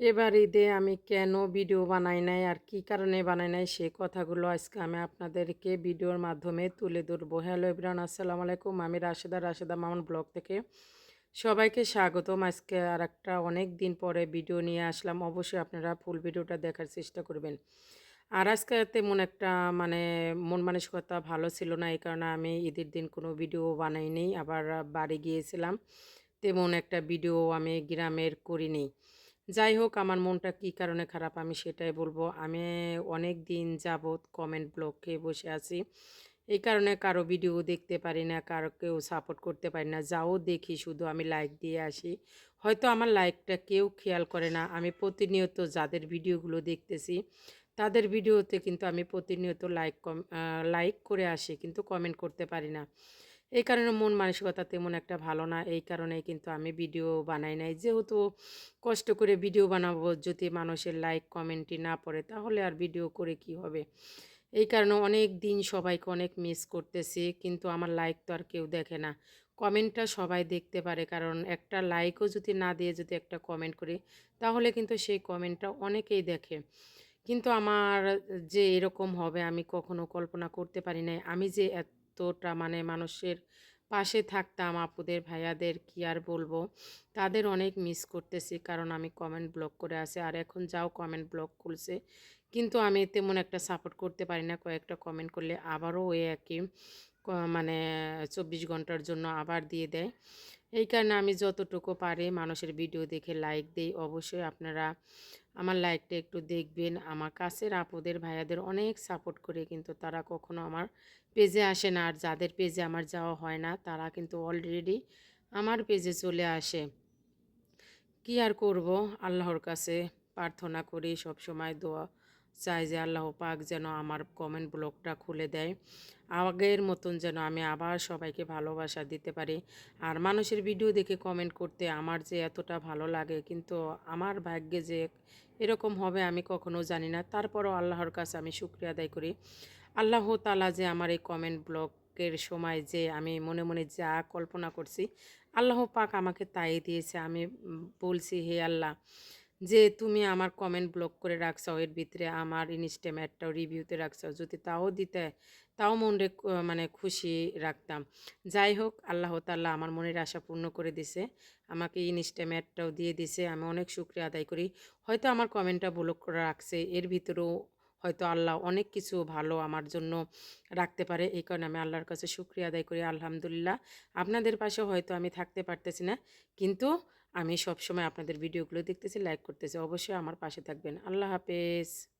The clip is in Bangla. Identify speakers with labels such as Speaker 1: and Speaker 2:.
Speaker 1: এবার ঈদে আমি কেন ভিডিও বানাই নাই আর কি কারণে বানাই নাই সেই কথাগুলো আজকে আমি আপনাদেরকে ভিডিওর মাধ্যমে তুলে ধরবো। হ্যালো ইবরান আসসালামু আলাইকুম। আমি রাশেদা রাশেদা মামুন ব্লগ থেকে সবাইকে স্বাগতম। আজকে আর একটা অনেক দিন পরে ভিডিও নিয়ে আসলাম। অবশ্যই আপনারা ফুল ভিডিওটা দেখার চেষ্টা করবেন। আর আজকে তেমন একটা মানে মন মানসিকতা ভালো ছিল না, এই কারণে আমি ঈদের দিন কোনো ভিডিও বানাইনি আবার বাড়ি গিয়েছিলাম, তেমন একটা ভিডিও আমি গ্রামের করিনি। যাই হোক, আমার মনটা কী কারণে খারাপ আমি সেটাই বলব। আমি অনেক দিন যাবৎ কমেন্ট ব্লকে বসে আছি। এই কারণে কারও ভিডিও দেখতে পারি না, কারও কেউ সাপোর্ট করতে পারি না। যাও দেখি, শুধু আমি লাইক দিয়ে আসি। হয়তো আমার লাইকটা কেউ খেয়াল করে না। আমি প্রতিনিয়ত যাদের ভিডিওগুলো দেখতেছি, তাদের ভিডিওতে কিন্তু আমি প্রতিনিয়ত লাইক কম লাইক করে আসি, কিন্তু কমেন্ট করতে পারি না। এই কারণে মন মানসিকতা তেমন একটা ভালো না। এই কারণেই কিন্তু আমি ভিডিও বানাই নাই। যেহেতু কষ্ট করে ভিডিও বানাবো, যদি মানুষের লাইক কমেন্টই না পড়ে, তাহলে আর ভিডিও করে কি হবে? এই কারণে অনেক দিন সবাইকে অনেক মিস করতেছি, কিন্তু আমার লাইক তো আর কেউ দেখে না। কমেন্টটা সবাই দেখতে পারে, কারণ একটা লাইকও যদি না দিয়ে যদি একটা কমেন্ট করি, তাহলে কিন্তু সেই কমেন্টটা অনেকেই দেখে। কিন্তু আমার যে এরকম হবে, আমি কখনো কল্পনা করতে পারি নাই। আমি যে এতটা মানে মানুষের পাশে থাকতাম, আপুদের, ভাইয়াদের কি আর বলব? তাদের অনেক মিস করতেছি কারণ আমি কমেন্ট ব্লক করে আসি আর এখন যাও কমেন্ট ব্লক খুলছে। কিন্তু আমি তেমন একটা সাপোর্ট করতে পারি না। কয়েকটা কমেন্ট করলে আবারও ওই একই। মানে চব্বিশ ঘণ্টার জন্য আবার দিয়ে দেয়। এই কারণে আমি যতটুকু পারি মানুষের ভিডিও দেখে লাইক দিই। অবশ্যই আপনারা আমার লাইকটা একটু দেখবেন। আমার কাছের আপুদের, ভাইয়াদের অনেক সাপোর্ট করে কিন্তু তারা কখনো আমার পেজে আসে না। আর যাদের পেজে আমার যাওয়া হয় না, তারা কিন্তু অলরেডি আমার পেজে চলে আসে। কি আর করব? আল্লাহর কাছে প্রার্থনা করি সব সময় দোয়া চাই যে আল্লাহ পাক যেন আমার কমেন্ট ব্লগটা খুলে দেয়। আগের মতন যেন আমি আবার সবাইকে ভালোবাসা দিতে পারি। আর মানুষের ভিডিও দেখে কমেন্ট করতে আমার যে এতটা ভালো লাগে, কিন্তু আমার ভাগ্যে যে এরকম হবে আমি কখনো জানি না। তারপরও আল্লাহর কাছে আমি শুক্রিয়া আদায় করি। আল্লাহ তালা যে আমার এই কমেন্ট ব্লগের সময় যে আমি মনে মনে যা কল্পনা করছি, আল্লাহ পাক আমাকে তাই দিয়েছে। আমি বলছি, হে আল্লাহ যে তুমি আমার কমেন্ট ব্লক করে রাখছো এর ভিতরে আমার ইনস্টাম একটাও রিভিউতে রাখছো যদি তাও দিতে, তাও মনে মানে খুশি রাখতাম। যাই হোক, আল্লাহ তাল্লাহ আমার মনের আশা পূর্ণ করে দিছে। আমাকে ইনস্টাম একটাও দিয়ে দিছে। আমি অনেক শুক্রিয়া আদায় করি। হয়তো আমার কমেন্টটা ব্লক করে রাখছে। এর ভিতরেও হয়তো আল্লাহ অনেক কিছু ভালো আমার জন্য রাখতে পারে। এই কারণে আমি আল্লাহর কাছে শুক্রিয়া আদায় করি, আলহামদুলিল্লাহ। আপনাদের পাশে হয়তো আমি থাকতে পারতেছি না। কিন্তু আমি সবসময় আপনাদের ভিডিওগুলো দেখতেছি লাইক করতেছি। অবশ্যই আমার পাশে থাকবেন। আল্লাহ হাফেজ।